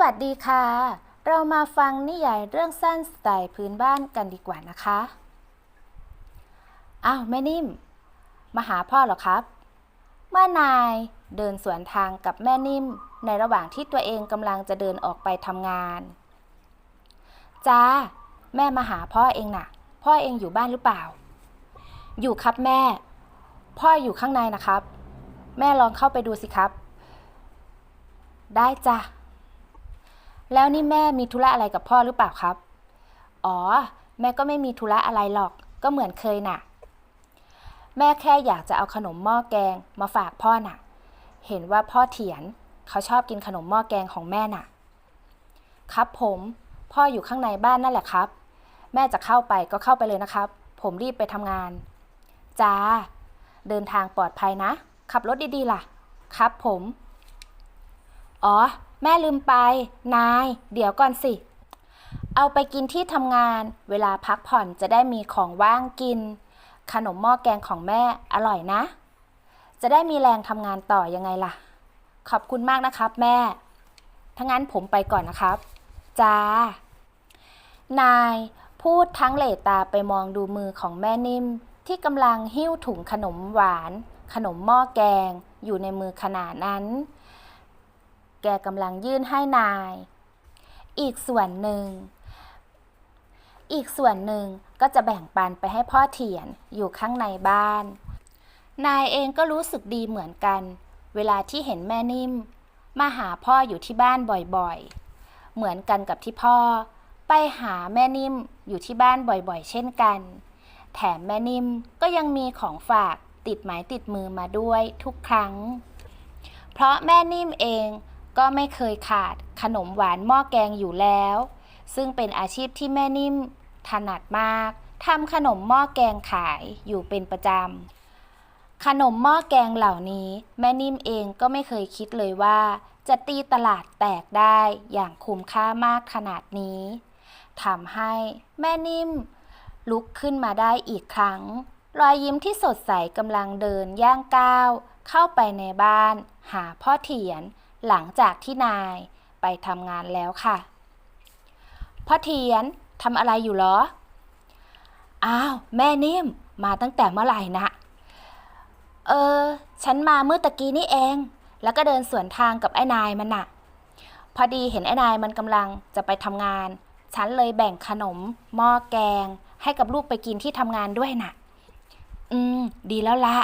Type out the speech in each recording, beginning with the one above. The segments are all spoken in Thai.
วัสดีค่ะ เรามาฟังนิยายเรื่องสั้นสไตล์พื้นบ้านกันดีกว่านะคะ อ้าวแม่นิ่ม มาหาพ่อเหรอครับ เมื่อนายเดินสวนทางกับแม่นิ่ม ในระหว่างที่ตัวเองกำลังจะเดินออกไปทำงาน จ้า แม่มาหาพ่อเองน่ะ พ่อเองอยู่บ้านหรือเปล่า อยู่ครับแม่ พ่ออยู่ข้างในนะครับ แม่ลองเข้าไปดูสิครับ ได้จ้ะ แล้วนี่แม่มีธุระอะไรกับพ่อหรือเปล่าครับ อ๋อ แม่ก็ไม่มีธุระอะไรหรอก ก็เหมือนเคยน่ะ แม่แค่อยากจะเอาขนมหม้อแกงมาฝากพ่อน่ะ เห็นว่าพ่อเถียนเขาชอบกินขนมหม้อแกงของแม่น่ะ ครับผม พ่ออยู่ข้างในบ้านนั่นแหละครับ แม่จะเข้าไปก็เข้าไปเลยนะครับ ผมรีบไปทำงาน จ้า เดินทางปลอดภัยนะ ขับรถดีๆล่ะ ครับผม อ๋อ แม่ลืมไป นาย เดี๋ยวก่อนสิ เอาไปกินที่ทำงาน เวลาพักผ่อนจะได้มีของว่างกิน ขนมหม้อแกงของแม่อร่อยนะ จะได้มีแรงทำงานต่อยังไงล่ะ ขอบคุณมากนะครับ แม่ ถ้างั้นผมไปก่อนนะครับจ้านายพูดทั้งเหลตาไปมองดูมือของแม่นิ่ม ที่กำลังหิ้วถุงขนมหวาน ขนมหม้อแกง อยู่ในมือขนาดนั้น แกกำลังยื่นให้นาย อีกส่วนหนึ่ง อีกส่วนหนึ่งก็จะแบ่งปันไปให้พ่อเถียนอยู่ข้างในบ้าน นายเองก็รู้สึกดีเหมือนกัน เวลาที่เห็นแม่นิ่ม มาหาพ่ออยู่ที่บ้านบ่อยๆ เหมือนกันกับที่พ่อ ไปหาแม่นิ่มอยู่ที่บ้านบ่อยๆ เช่นกัน แถมแม่นิ่มก็ยังมีของฝากติดไม้ติดมือมาด้วยทุกครั้ง เพราะแม่นิ่มเอง ก็ไม่เคยขาดขนมหวานหม้อแกงอยู่แล้ว ซึ่งเป็นอาชีพที่แม่นิ่มถนัดมากทำขนมหม้อแกงขายอยู่เป็นประจำ ขนมหม้อแกงเหล่านี้แม่นิ่มเองก็ไม่เคยคิดเลยว่า จะตีตลาดแตกได้อย่างคุ้มค่ามากขนาดนี้ทำให้แม่นิ่ม ลุกขึ้นมาได้อีกครั้ง รอยยิ้มที่สดใสกำลังเดินย่างก้าว เข้าไปในบ้าน หาพ่อเถียน หลังจากที่นายไปทำงานแล้วค่ะพ่อเถียนทำอะไรอยู่เหรอ อ้าว แม่นิ่มมาตั้งแต่เมื่อไหร่นะ เออ ฉันมาเมื่อตะกี้นี่เอง แล้วก็เดินสวนทางกับไอ้นายมันน่ะ พอดีเห็นไอ้นายมันกำลังจะไปทำงาน ฉันเลยแบ่งขนมหม้อแกง ให้กับลูกไปกินที่ทำงานด้วยน่ะ อืม ดีแล้วละ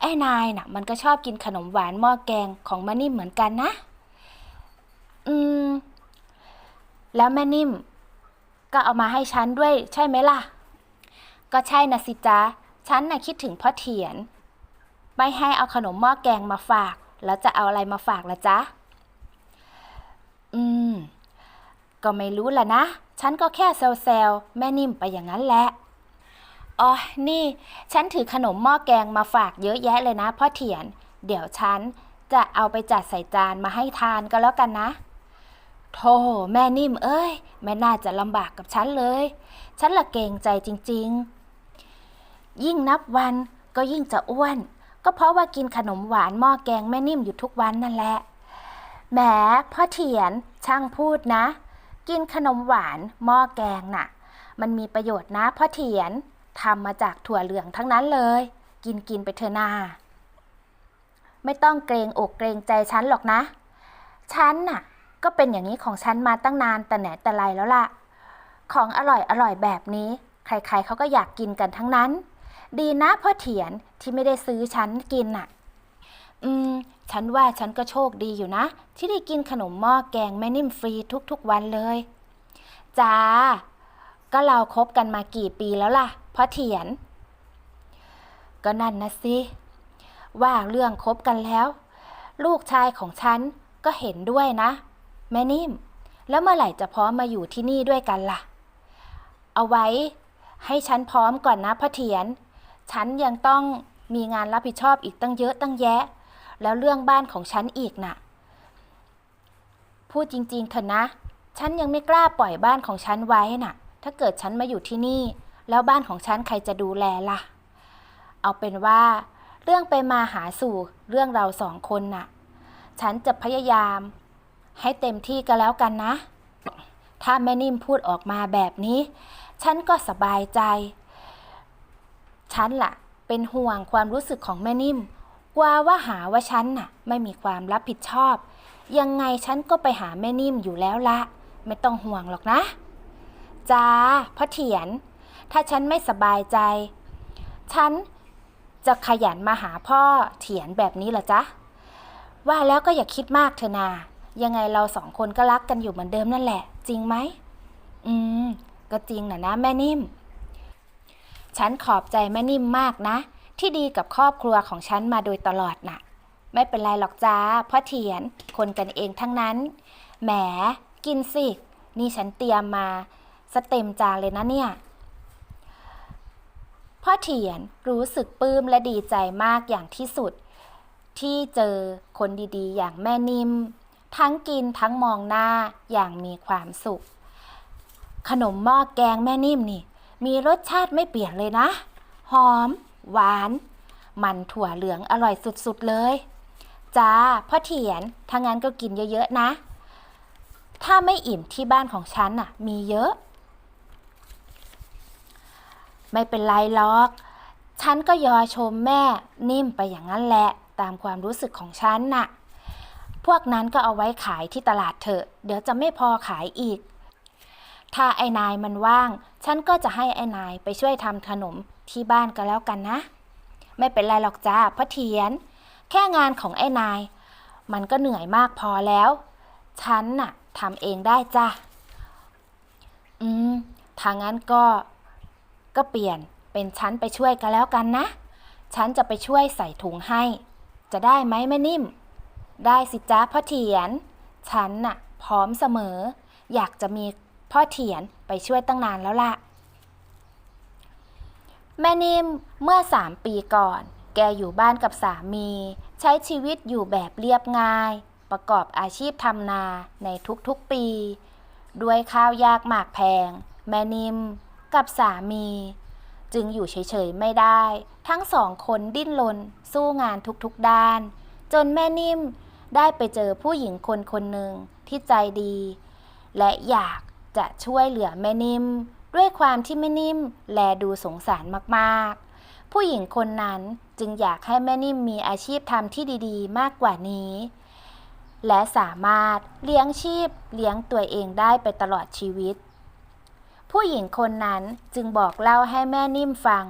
ไอ้นายน่ะมันก็ชอบกินขนมหวานหม้อแกงของแม่นิ่มเหมือนกันนะ อืม แล้วแม่นิ่ม ก็เอามาให้ฉันด้วยใช่ไหมล่ะ ก็ใช่นะสิจ๊ะ ฉันน่ะคิดถึงพ่อเถียน ไม่ให้เอาขนมหม้อแกงมาฝาก แล้วจะเอาอะไรมาฝากละจ๊ะ อืม ก็ไม่รู้ล่ะนะ ฉันก็แค่เซลๆแม่นิ่มไปอย่างนั้นแหละ อ๋อ นี่ ฉันถือขนมหม้อแกงมาฝากเยอะแยะเลยนะพ่อเถียน เดี๋ยวฉันจะเอาไปจัดใส่จานมาให้ทานก็แล้วกันนะโธ่แม่นิ่มเอ้ย แม่น่าจะลำบากกับฉันเลย ฉันละเกรงใจจริง ๆ ยิ่งนับวันก็ยิ่งจะอ้วน ก็เพราะว่ากินขนมหวานหม้อแกงแม่นิ่มอยู่ทุกวันนั่นแหละแหมพ่อเถียนช่างพูดนะ กินขนมหวานหม้อแกงน่ะ มันมีประโยชน์นะพ่อเถียน ทำมาจากถั่วเหลืองทั้งนั้นเลย กินกินไปเถอะนา ไม่ต้องเกรงอกเกรงใจฉันหรอกนะ ฉันน่ะ ก็เป็นอย่างนี้ของฉันมาตั้งนานแต่ไหนแต่ไรแล้วล่ะ ของอร่อยอร่อยแบบนี้ ใครๆเขาก็อยากกินกันทั้งนั้น ดีนะพ่อเถียนที่ไม่ได้ซื้อฉันกินน่ะ อืม ฉันว่าฉันก็โชคดีอยู่นะ ที่ได้กินขนมหม้อแกงแม่นิ่มฟรีทุกๆวันเลยจ้าก็เราคบกันมากี่ปีแล้วล่ะ พ่อเถียน ก็นั่นนะสิว่าเรื่องคบกันแล้ว ลูกชายของฉันก็เห็นด้วยนะ แม่นิ่ม แล้วเมื่อไหร่จะพร้อมมาอยู่ที่นี่ด้วยกันล่ะ เอาไว้ ให้ฉันพร้อมก่อนนะพ่อเถียน ฉันยังต้องมีงานรับผิดชอบอีกตั้งเยอะตั้งแยะ แล้วเรื่องบ้านของฉันอีกน่ะ พูดจริงๆเถอะนะ ฉันยังไม่กล้าปล่อยบ้านของฉันไว้น่ะ ถ้าเกิดฉันมาอยู่ที่นี่ แล้วบ้านของฉันใครจะดูแลล่ะ เอาเป็นว่า เรื่องไปมาหาสู่เรื่องเราสองคนน่ะ ฉันจะพยายาม ให้เต็มที่ก็แล้วกันนะ ถ้าแม่นิ่มพูดออกมาแบบนี้ ฉันก็สบายใจ ฉันล่ะ เป็นห่วงความรู้สึกของแม่นิ่ม กว่าว่าหาว่าฉันน่ะ ไม่มีความรับผิดชอบ ยังไงฉันก็ไปหาแม่นิ่มอยู่แล้วละ ไม่ต้องห่วงหรอกนะจ้าพ่อเถียน ถ้าฉันไม่สบายใจ ฉันจะขยันมาหาพ่อเถียนแบบนี้หรอจ๊ะ ว่าแล้วก็อย่าคิดมากเถอะนา ยังไงเราสองคนก็รักกันอยู่เหมือนเดิมนั่นแหละ จริงไหม อืม ก็จริงนะนะแม่นิ่ม ฉันขอบใจแม่นิ่มมากนะ ที่ดีกับครอบครัวของฉันมาโดยตลอดน่ะ ไม่เป็นไรหรอกจ้าพ่อเถียน คนกันเองทั้งนั้น แหม กินสิ นี่ฉันเตรียมมาสเต็มจานเลยนะเนี่ย พ่อเถียนรู้สึกปลื้มและดีใจมากอย่างที่สุด ที่เจอคนดีๆ อย่างแม่นิ่ม ทั้งกินทั้งมองหน้าอย่างมีความสุข ขนมหม้อแกงแม่นิ่มนี่ มีรสชาติไม่เปลี่ยนเลยนะ หอม หวาน มันถั่วเหลืองอร่อยสุดๆเลยจ้าพ่อเถียนถ้างั้นก็กินเยอะๆนะ ถ้าไม่อิ่มที่บ้านของฉันน่ะ มีเยอะ ไม่เป็นไรหรอก ฉันก็ยอชมแม่นิ่มไปอย่างนั้นแหละ ตามความรู้สึกของฉันน่ะ พวกนั้นก็เอาไว้ขายที่ตลาดเถอะ เดี๋ยวจะไม่พอขายอีก ถ้าไอ้นายมันว่าง ฉันก็จะให้ไอ้นายไปช่วยทำขนมที่บ้านก็แล้วกันนะ ไม่เป็นไรหรอกจ้าพ่อเทียน แค่งานของไอ้นาย มันก็เหนื่อยมากพอแล้ว ฉันน่ะทำเองได้จ้ะอืมถ้างั้นก็ ก็เปลี่ยนเป็นฉันไปช่วยกันแล้วกันนะ ฉันจะไปช่วยใส่ถุงให้ จะได้ไหมแม่นิ่ม ได้สิจ้าพ่อเถียน ฉันน่ะ พร้อมเสมอ อยากจะมีพ่อเถียนไปช่วยตั้งนานแล้วล่ะ แม่นิ่มเมื่อสามปีก่อน แกอยู่บ้านกับสามี ใช้ชีวิตอยู่แบบเรียบง่าย ประกอบอาชีพทำนาในทุกๆปี ด้วยข้าวยากหมากแพง แม่นิ่ม กับสามี จึงอยู่เฉยๆไม่ได้ ทั้งสองคนดิ้นรนสู้งานทุกๆด้าน จนแม่นิ่มได้ไปเจอผู้หญิงคนคนหนึ่งที่ใจดี และอยากจะช่วยเหลือแม่นิ่ม ด้วยความที่แม่นิ่มแลดูสงสารมากๆ ผู้หญิงคนนั้นจึงอยากให้แม่นิ่มมีอาชีพทำที่ดีๆ มากกว่านี้ และสามารถเลี้ยงชีพเลี้ยงตัวเองได้ไปตลอดชีวิต ผู้หญิงคนนั้นจึงบอกเล่าให้แม่นิ่มฟัง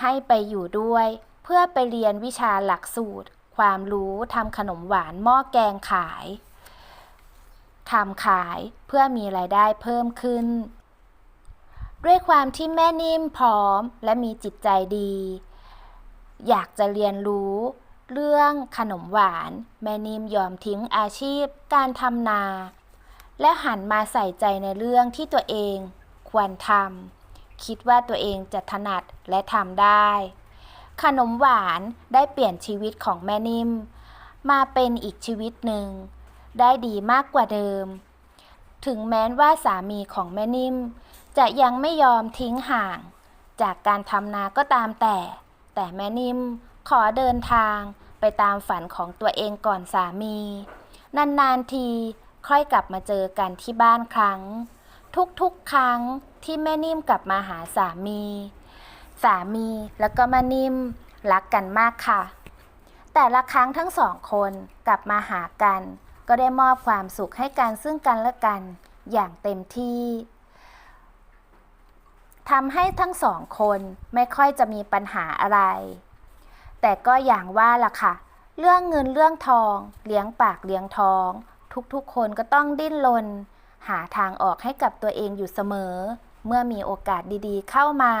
ให้ไปอยู่ด้วย เพื่อไปเรียนวิชาหลักสูตร ความรู้ทำขนมหวานหม้อแกงขายทำขายเพื่อมีรายได้เพิ่มขึ้น ด้วยความที่แม่นิ่มพร้อมและมีจิตใจดี อยากจะเรียนรู้เรื่องขนมหวาน แม่นิ่มยอมทิ้งอาชีพการทำนา และหันมาใส่ใจในเรื่องที่ตัวเองควรทำคิดว่าตัวเองจะถนัดและทำได้ ขนมหวานได้เปลี่ยนชีวิตของแม่นิ่ม มาเป็นอีกชีวิตหนึ่ง ได้ดีมากกว่าเดิม ถึงแม้ว่าสามีของแม่นิ่ม จะยังไม่ยอมทิ้งห่าง จากการทำนาก็ตามแต่ แต่แม่นิ่มขอเดินทางไปตามฝันของตัวเองก่อนสามี นาน ๆ ที ค่อยกลับมาเจอกันที่บ้านครั้ง ทุกๆครั้งที่แม่นิ่มกลับมาหาสามี สามีแล้วก็แม่นิ่มรักกันมากค่ะ แต่ละครั้งทั้งสองคนกลับมาหากัน ก็ได้มอบความสุขให้กันซึ่งกันและกันอย่างเต็มที่ทำให้ทั้งสองคนไม่ค่อยจะมีปัญหาอะไร แต่ก็อย่างว่าล่ะค่ะ เรื่องเงินเรื่องทอง เลี้ยงปากเลี้ยงท้อง ทุกๆ คนก็ต้องดิ้นรนหาทางออกให้กับตัวเองอยู่เสมอ เมื่อมีโอกาสดีๆ เข้ามา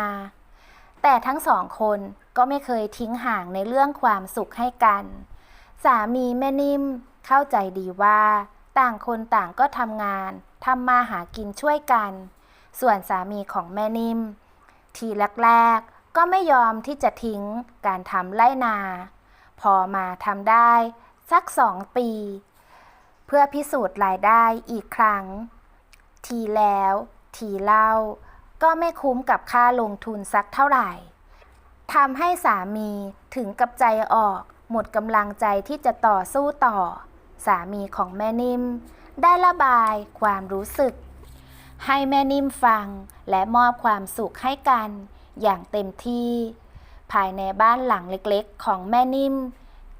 แต่ทั้งสองคนก็ไม่เคยทิ้งห่างในเรื่องความสุขให้กัน สามีแม่นิ่มเข้าใจดีว่า ต่างคนต่างก็ทำงานทำมาหากินช่วยกัน ส่วนสามีของแม่นิ่ม ทีแรกๆก็ไม่ยอมที่จะทิ้งการทำไร่นา พอมาทำได้ สักสองปี พื่อพิสูจน์รายได้อีกครั้ง ทีแล้ว ทีเล่า ก็ไม่คุ้มกับค่าลงทุนสักเท่าไหร่ทำให้สามีถึงกับใจออก หมดกำลังใจที่จะต่อสู้ต่อ สามีของแม่นิ่ม ได้ระบายความรู้สึก ให้แม่นิ่มฟังและมอบความสุขให้กันอย่างเต็มที่ ภายในบ้านหลังเล็กๆ ของแม่นิ่ม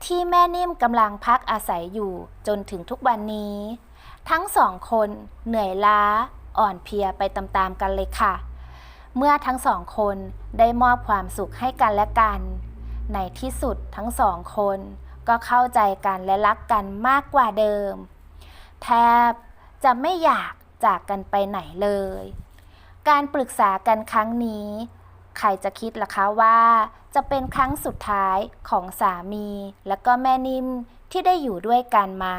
ที่แม่นิ่มกำลังพักอาศัยอยู่จนถึงทุกวันนี้ ทั้งสองคนเหนื่อยล้าอ่อนเพลียไปตามๆกันเลยค่ะ เมื่อทั้งสองคนได้มอบความสุขให้กันและกัน ในที่สุดทั้งสองคนก็เข้าใจกันและรักกันมากกว่าเดิม แทบจะไม่อยากจากกันไปไหนเลย การปรึกษากันครั้งนี้ ใครจะคิดล่ะคะว่า จะเป็นครั้งสุดท้ายของสามี และก็แม่นิ่มที่ได้อยู่ด้วยกันมา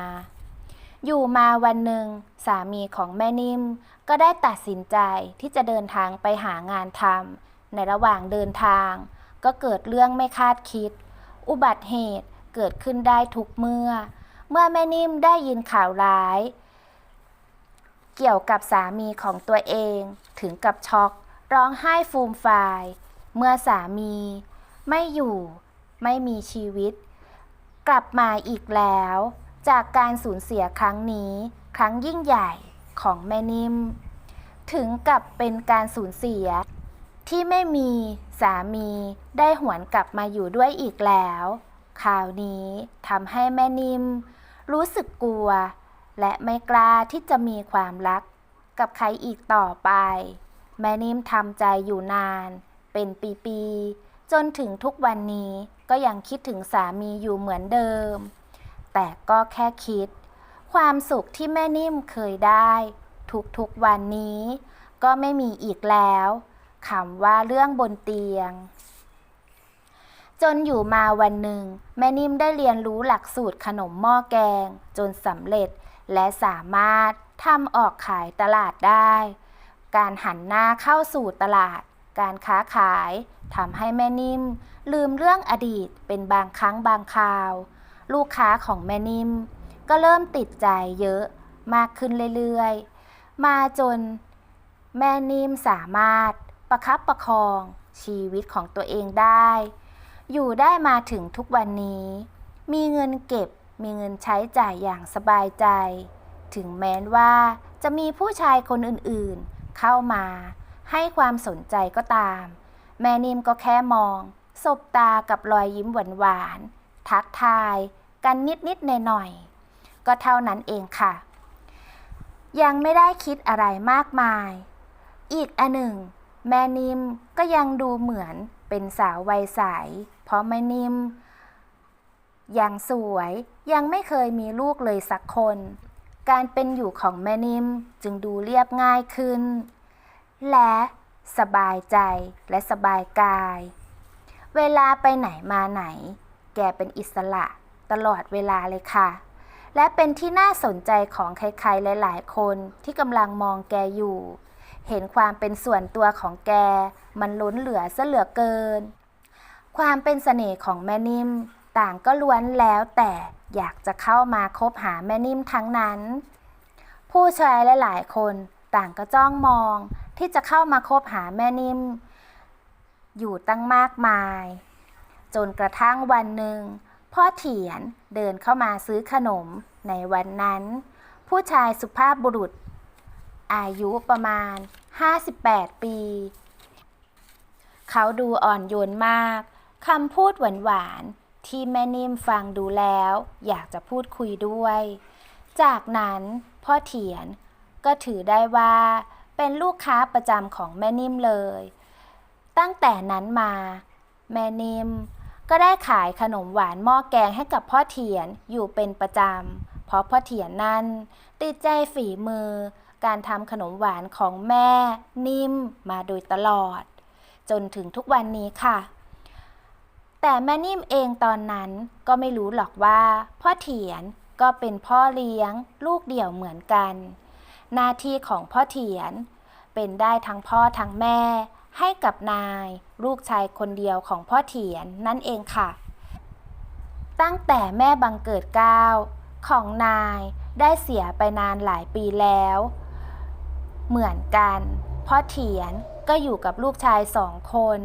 อยู่มาวันหนึ่ง สามีของแม่นิ่ม ก็ได้ตัดสินใจที่จะเดินทางไปหางานทำในระหว่างเดินทาง ก็เกิดเรื่องไม่คาดคิด อุบัติเหตุเกิดขึ้นได้ทุกเมื่อ เมื่อแม่นิ่มได้ยินข่าวร้าย เกี่ยวกับสามีของตัวเอง ถึงกับช็อก ร้องไห้ฟูมฟาย เมื่อสามี ไม่อยู่ ไม่มีชีวิต กลับมาอีกแล้ว จากการสูญเสียครั้งนี้ ครั้งยิ่งใหญ่ของแม่นิ่ม ถึงกับเป็นการสูญเสีย ที่ไม่มีสามีได้หวนกลับมาอยู่ด้วยอีกแล้วข่าวนี้ทำให้แม่นิ่ม รู้สึกกลัว และไม่กล้าที่จะมีความรัก กับใครอีกต่อไป แม่นิ่มทำใจอยู่นาน เป็นปีๆ จนถึงทุกวันนี้ก็ยังคิดถึงสามีอยู่เหมือนเดิม แต่ก็แค่คิด ความสุขที่แม่นิ่มเคยได้ ทุกๆวันนี้ ก็ไม่มีอีกแล้วคำว่าเรื่องบนเตียง จนอยู่มาวันหนึ่ง แม่นิ่มได้เรียนรู้หลักสูตรขนมหม้อแกง จนสำเร็จและสามารถทำออกขายตลาดได้ การหันหน้าเข้าสู่ตลาด การค้าขายทำให้แม่นิ่ม ลืมเรื่องอดีตเป็นบางครั้งบางคราว ลูกค้าของแม่นิ่ม ก็เริ่มติดใจเยอะมากขึ้นเรื่อยๆ มาจนแม่นิ่มสามารถประคับประคองชีวิตของตัวเองได้ อยู่ได้มาถึงทุกวันนี้ มีเงินเก็บมีเงินใช้จ่ายอย่างสบายใจ ถึงแม้ว่าจะมีผู้ชายคนอื่นๆ เข้ามา ให้ความสนใจก็ตาม แม่นิ่มก็แค่มอง สบตากับรอยยิ้มหวานๆ ทักทายกันนิดๆหน่อยๆ ก็เท่านั้นเองค่ะ ยังไม่ได้คิดอะไรมากมาย อีกอันหนึ่ง แม่นิ่มก็ยังดูเหมือนเป็นสาววัยใส เพราะแม่นิ่มยังสวยยังไม่เคยมีลูกเลยสักคน การเป็นอยู่ของแม่นิ่มจึงดูเรียบง่ายขึ้น และสบายใจและสบายกาย เวลาไปไหนมาไหน แกเป็นอิสระตลอดเวลาเลยค่ะ และเป็นที่น่าสนใจของใครๆหลาย ๆ คนที่กำลังมองแกอยู่ เห็นความเป็นส่วนตัวของแก มันล้นเหลือซะเหลือเกิน ความเป็นเสน่ห์ของแม่นิ่ม ต่างก็ล้วนแล้วแต่อยากจะเข้ามาคบหาแม่นิ่มทั้งนั้น ผู้ชายหลาย ๆ คนต่างก็จ้องมอง ที่จะเข้ามาคบหาแม่นิ่ม อยู่ตั้งมากมาย จนกระทั่งวันหนึ่ง พ่อเถียนเดินเข้ามาซื้อขนมในวันนั้น ผู้ชายสุภาพบุรุษ อายุประมาณ 58 ปี เขาดูอ่อนโยนมากคำพูดหวานๆที่แม่นิ่มฟังดูแล้ว อยากจะพูดคุยด้วย จากนั้นพ่อเถียนก็ถือได้ว่า เป็นลูกค้าประจำของแม่นิ่มเลย ตั้งแต่นั้นมา แม่นิ่มก็ได้ขายขนมหวานหม้อแกงให้กับพ่อเถียนอยู่เป็นประจำ เพราะพ่อเถียนนั้นติดใจฝีมือ การทำขนมหวานของแม่ นิ่มมาโดยตลอด จนถึงทุกวันนี้ค่ะ แต่แม่นิ่มเองตอนนั้นก็ไม่รู้หรอกว่า พ่อเถียนก็เป็นพ่อเลี้ยง ลูกเดี่ยวเหมือนกัน หน้าที่ของพ่อเถียน เป็นได้ทั้งพ่อทั้งแม่ ให้กับนาย ลูกชายคนเดียวของพ่อเถียนนั่นเองค่ะ ตั้งแต่แม่บังเกิดเก้าของนายได้เสียไปนานหลายปีแล้ว เหมือนกันพ่อเถียนก็อยู่กับลูกชายสองคน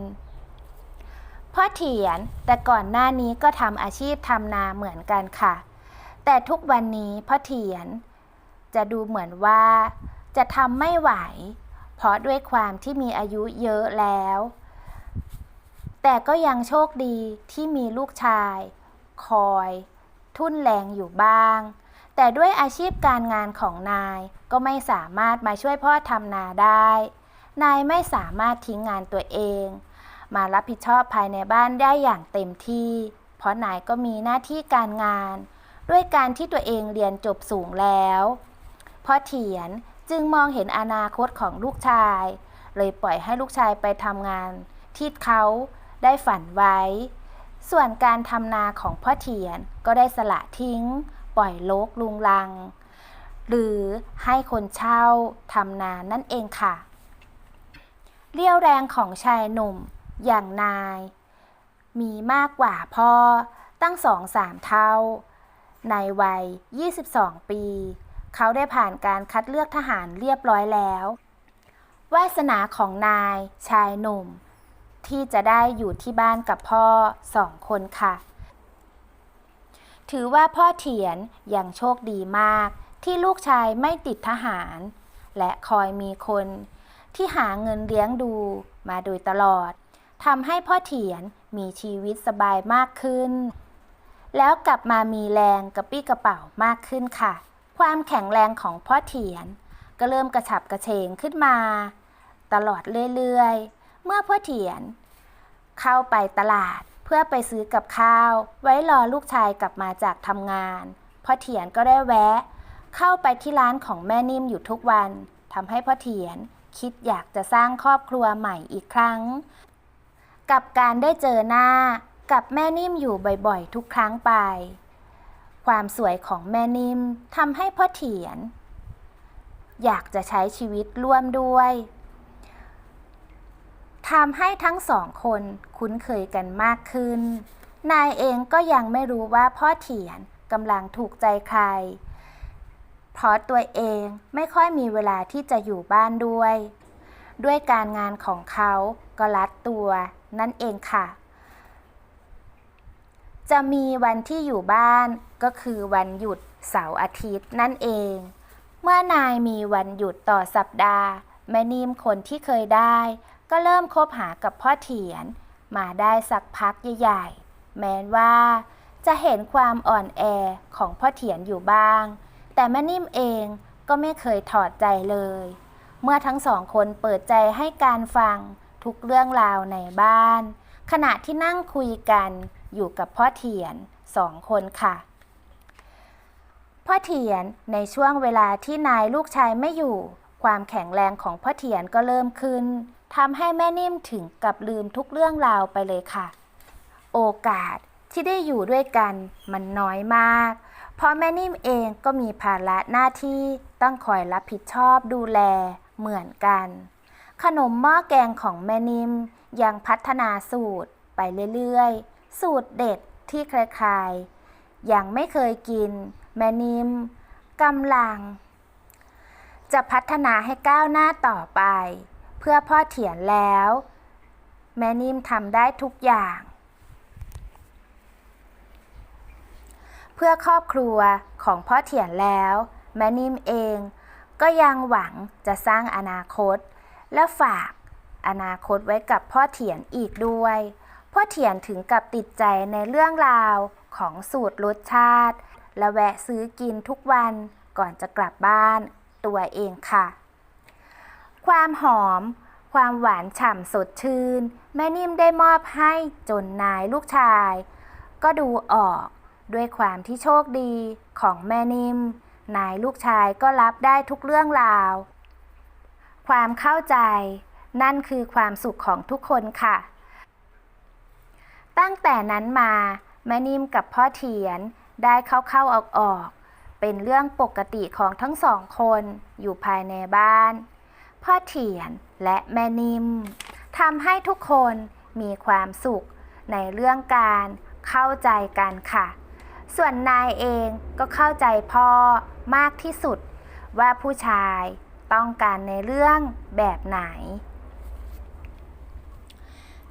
พ่อเถียนแต่ก่อนหน้านี้ก็ทำอาชีพทำนาเหมือนกันค่ะ แต่ทุกวันนี้พ่อเถียน จะดูเหมือนว่า จะทำไม่ไหว เพราะด้วยความที่มีอายุเยอะแล้ว แต่ก็ยังโชคดีที่มีลูกชาย คอย ทุ่นแรงอยู่บ้าง แต่ด้วยอาชีพการงานของนายก็ไม่สามารถมาช่วยพ่อทำนาได้ นายไม่สามารถทิ้งงานตัวเอง มารับผิดชอบภายในบ้านได้อย่างเต็มที่ เพราะนายก็มีหน้าที่การงานด้วยการที่ตัวเองเรียนจบสูงแล้ว พ่อเถียนจึงมองเห็นอนาคตของลูกชาย เลยปล่อยให้ลูกชายไปทำงาน ที่เขาได้ฝันไว้ ส่วนการทำนาของพ่อเถียนก็ได้สละทิ้ง ปล่อยโลกลุงลัง หรือให้คนเช่าทำนานั่นเองค่ะ เรี่ยวแรงของชายหนุ่มอย่างนาย มีมากกว่าพ่อตั้งสองสามเท่า ในวัย 22 ปี เขาได้ผ่านการคัดเลือกทหารเรียบร้อยแล้ว วาสนาของนายชายหนุ่ม ที่จะได้อยู่ที่บ้านกับพ่อสองคนค่ะ ถือว่าพ่อเถียนยังโชคดีมากที่ลูกชายไม่ติดทหาร และคอยมีคนที่หาเงินเลี้ยงดูมาโดยตลอดทำให้พ่อเถียนมีชีวิตสบายมากขึ้น แล้วกลับมามีแรงกระปี้กระเป๋ามากขึ้นค่ะ ความแข็งแรงของพ่อเถียน ก็เริ่มกระฉับกระเฉงขึ้นมา ตลอดเรื่อยๆ เมื่อพ่อเถียน เข้าไปตลาดเพื่อไปซื้อกับข้าว ไว้รอลูกชายกลับมาจากทำงานพ่อเถียนก็ได้แวะ เข้าไปที่ร้านของแม่นิ่มอยู่ทุกวันทำให้พ่อเถียนคิดอยากจะสร้างครอบครัวใหม่อีกครั้ง กับการได้เจอหน้ากับแม่นิ่มอยู่บ่อยๆ ทุกครั้งไป ความสวยของแม่นิ่มทำให้พ่อเถียน อยากจะใช้ชีวิตร่วมด้วยทำให้ทั้งสองคนคุ้นเคยกันมากขึ้น นายเองก็ยังไม่รู้ว่าพ่อเถียนกำลังถูกใจใคร เพราะตัวเองไม่ค่อยมีเวลาที่จะอยู่บ้านด้วย ด้วยการงานของเขาก็รัดตัว นั่นเองค่ะ จะมีวันที่อยู่บ้าน ก็คือวันหยุดเสาร์อาทิตย์นั่นเอง เมื่อนายมีวันหยุดต่อสัปดาห์ แม่นิ่มคนที่เคยได้ ก็เริ่มคบหากับพ่อเถียน มาได้สักพักใหญ่ๆ แม้ว่าจะเห็นความอ่อนแอของพ่อเถียนอยู่บ้าง แต่แม่นิ่มเองก็ไม่เคยถอดใจเลย เมื่อทั้งสองคนเปิดใจให้การฟังทุกเรื่องราวในบ้าน ขณะที่นั่งคุยกันอยู่กับพ่อเถียนสองคนค่ะ พ่อเถียนในช่วงเวลาที่นายลูกชายไม่อยู่ ความแข็งแรงของพ่อเถียนก็เริ่มขึ้นทำให้แม่นิ่มถึงกับลืมทุกเรื่องราวไปเลยค่ะ โอกาสที่ได้อยู่ด้วยกันมันน้อยมาก เพราะแม่นิ่มเองก็มีภาระหน้าที่ต้องคอยรับผิดชอบดูแลเหมือนกัน ขนมหม้อแกงของแม่นิ่มยังพัฒนาสูตรไปเรื่อยๆ สูตรเด็ดที่ใครๆยังไม่เคยกิน แม่นิมกำลัง จะพัฒนาให้ก้าวหน้าต่อไป เพื่อพ่อเถียนแล้ว แม่นิมทำได้ทุกอย่าง เพื่อครอบครัวของพ่อเถียนแล้ว แม่นิมเองก็ยังหวังจะสร้างอนาคต และฝากอนาคตไว้กับพ่อเถียนอีกด้วย พ่อเถียนถึงกับติดใจในเรื่องราวของสูตรรสชาติ และแวะซื้อกินทุกวันก่อนจะกลับบ้านตัวเองค่ะ ความหอม ความหวานฉ่ำสดชื่น แม่นิ่มได้มอบให้จนนายลูกชาย ก็ดูออกด้วยความที่โชคดีของแม่นิ่ม นายลูกชายก็รับได้ทุกเรื่องราว ความเข้าใจ นั่นคือความสุขของทุกคนค่ะ ตั้งแต่นั้นมาแม่นิ่มกับพ่อเถียน ได้เข้าๆออกๆเป็นเรื่องปกติของทั้งสองคนอยู่ภายในบ้าน พ่อเถียนและแม่นิ่มทำให้ทุกคนมีความสุขในเรื่องการเข้าใจกันค่ะ ส่วนนายเองก็เข้าใจพ่อมากที่สุดว่าผู้ชายต้องการในเรื่องแบบไหน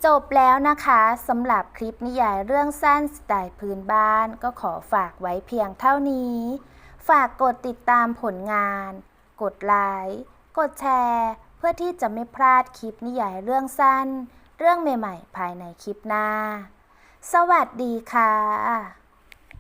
จบแล้วนะคะสำหรับคลิปนิยายเรื่องสั้นสไตล์พื้นบ้านก็ขอฝากไว้เพียงเท่านี้ ฝากกดติดตามผลงาน กดไลค์กดแชร์ เพื่อที่จะไม่พลาดคลิปนิยายเรื่องสั้น เรื่องใหม่ ๆ ภายในคลิปหน้า สวัสดีค่ะ